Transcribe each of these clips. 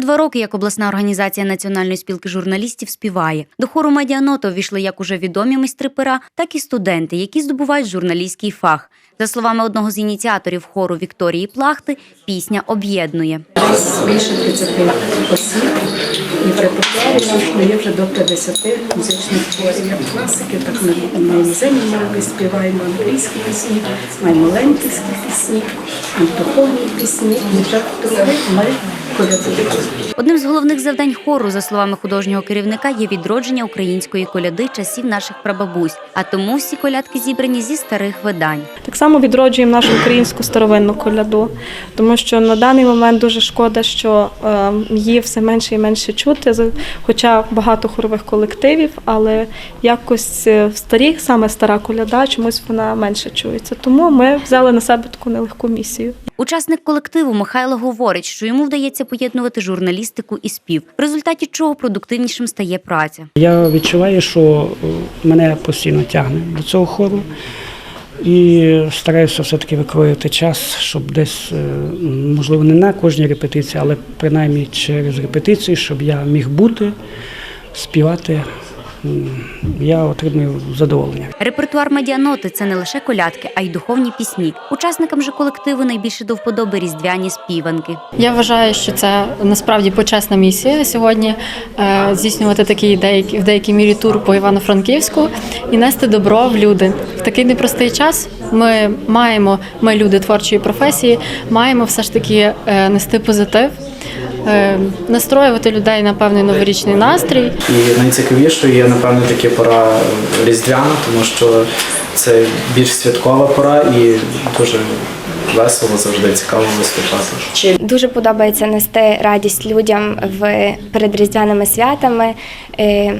два роки, як обласна організація Національної спілки журналістів співає. До хору медіанота увійшли як уже відомі майстри пера, так і студенти, які здобувають журналістський фах. За словами одного з ініціаторів хору Вікторії Плахти, пісня об'єднує. більше 30 осіб. І в репертуарі є вже до 50 музичних творів. Класики, так ми на іноземній мові співаємо англійські пісні, маємо лентівські пісні, антохонні пісні. І вже вдруге ми. Одним з головних завдань хору, за словами художнього керівника, є відродження української коляди часів наших прабабусь. А тому всі колядки зібрані зі старих видань. Так само відроджуємо нашу українську старовинну коляду, тому що на даний момент дуже шкода, що е, її все менше і менше чути, хоча багато хорових колективів, але якось е, старі, саме стара коляда, чомусь вона менше чується. Тому ми взяли на себе таку нелегку місію. Учасник колективу Михайло говорить, що йому вдається поєднувати журналістику і спів, в результаті чого продуктивнішим стає праця. Я відчуваю, що е, мене постійно тягне до цього хору. І стараюся все-таки викроювати час, щоб десь, е, можливо, не на кожній репетиції, але принаймні через репетиції, щоб я міг бути, співати. Я отримую задоволення. Репертуар медіаноти це не лише колядки, а й духовні пісні. Учасникам же колективу найбільше до вподоби різдвяні співанки. Я вважаю, що це насправді почесна місія сьогодні е, здійснювати такий деякий в деякій мірі тур по Івано-Франківську і нести добро в люди. В такий непростий час ми маємо, ми люди творчої професії, маємо все ж таки е, нести позитив, настроювати людей на певний новорічний настрій. І найцікавіше є, напевно, таки пора різдвяна, тому що це більш святкова пора і дуже весело завжди цікаво виступати. Дуже подобається нести радість людям в перед різдвяними святами, е,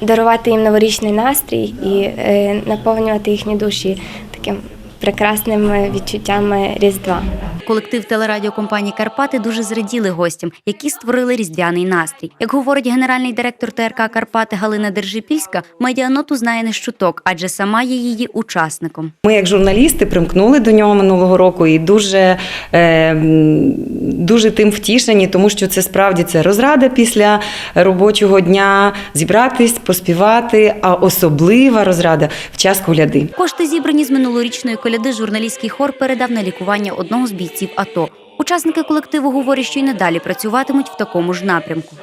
дарувати їм новорічний настрій і е, наповнювати їхні душі таким прекрасними відчуттями Різдва. Колектив телерадіокомпанії Карпати дуже зраділи гостям, які створили різдвяний настрій. Як говорить генеральний директор ТРК Карпати Галина Держипільська, медіаноту знає не щуток, адже сама є її учасником. Ми, як журналісти, примкнули до нього минулого року і дуже, е, дуже тим втішені, тому що це справді це розрада після робочого дня, зібратись, поспівати, а особлива розрада в час коляди. Кошти, зібрані з минулорічної коляди, журналістський хор передав на лікування одного з бійців АТО. Учасники колективу говорять, що й надалі працюватимуть в такому ж напрямку.